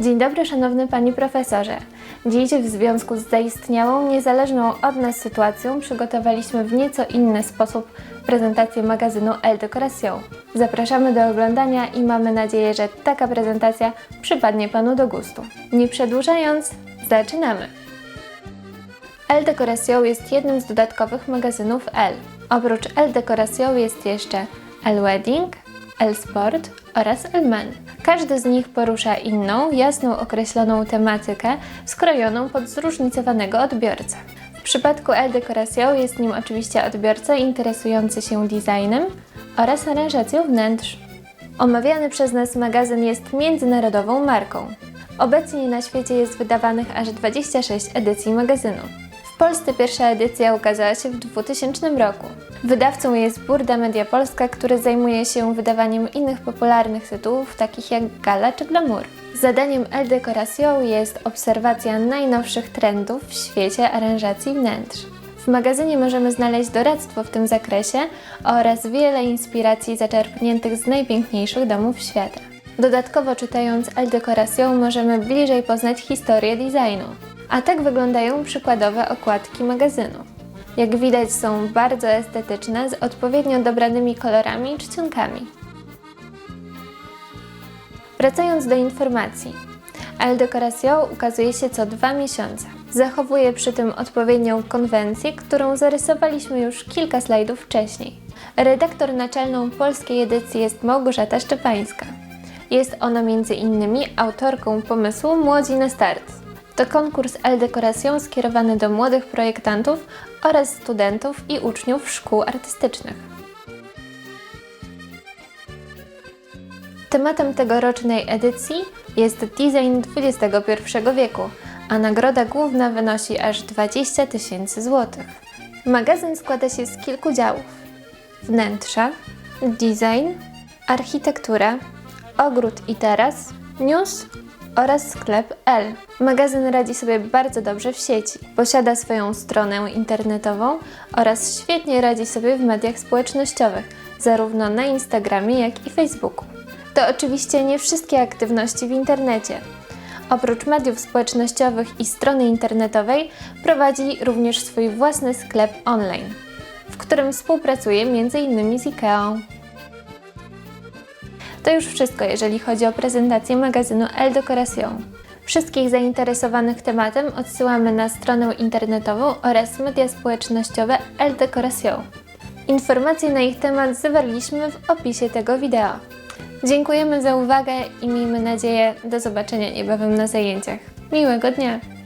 Dzień dobry, szanowny pani profesorze. Dziś w związku z zaistniałą, niezależną od nas sytuacją przygotowaliśmy w nieco inny sposób prezentację magazynu Elle Decoration. Zapraszamy do oglądania i mamy nadzieję, że taka prezentacja przypadnie panu do gustu. Nie przedłużając, zaczynamy! Elle Decoration jest jednym z dodatkowych magazynów Elle. Oprócz Elle Decoration jest jeszcze Elle Wedding, Elle Sport oraz Elle Men. Każdy z nich porusza inną, jasną, określoną tematykę, skrojoną pod zróżnicowanego odbiorcę. W przypadku Elle Decoration jest nim oczywiście odbiorca interesujący się designem oraz aranżacją wnętrz. Omawiany przez nas magazyn jest międzynarodową marką. Obecnie na świecie jest wydawanych aż 26 edycji magazynu. W Polsce pierwsza edycja ukazała się w 2000 roku. Wydawcą jest Burda Media Polska, który zajmuje się wydawaniem innych popularnych tytułów, takich jak Gala czy Glamour. Zadaniem Elle Decoration jest obserwacja najnowszych trendów w świecie aranżacji wnętrz. W magazynie możemy znaleźć doradztwo w tym zakresie oraz wiele inspiracji zaczerpniętych z najpiękniejszych domów świata. Dodatkowo czytając Elle Decoration możemy bliżej poznać historię designu. A tak wyglądają przykładowe okładki magazynu. Jak widać są bardzo estetyczne, z odpowiednio dobranymi kolorami i czcionkami. Wracając do informacji. Elle Decoration ukazuje się co dwa miesiące. Zachowuje przy tym odpowiednią konwencję, którą zarysowaliśmy już kilka slajdów wcześniej. Redaktor naczelną polskiej edycji jest Małgorzata Szczepańska. Jest ona między innymi autorką pomysłu Młodzi na start. To konkurs Elle Decoration skierowany do młodych projektantów oraz studentów i uczniów szkół artystycznych. Tematem tegorocznej edycji jest design XXI wieku, a nagroda główna wynosi aż 20 tysięcy złotych. Magazyn składa się z kilku działów: wnętrza, design, architektura, ogród i taras, news oraz sklep L. Magazyn radzi sobie bardzo dobrze w sieci. Posiada swoją stronę internetową oraz świetnie radzi sobie w mediach społecznościowych, zarówno na Instagramie, jak i Facebooku. To oczywiście nie wszystkie aktywności w internecie. Oprócz mediów społecznościowych i strony internetowej prowadzi również swój własny sklep online, w którym współpracuje m.in. z IKEA. To już wszystko, jeżeli chodzi o prezentację magazynu Elle Decoration. Wszystkich zainteresowanych tematem odsyłamy na stronę internetową oraz media społecznościowe Elle Decoration. Informacje na ich temat zawarliśmy w opisie tego wideo. Dziękujemy za uwagę i miejmy nadzieję do zobaczenia niebawem na zajęciach. Miłego dnia!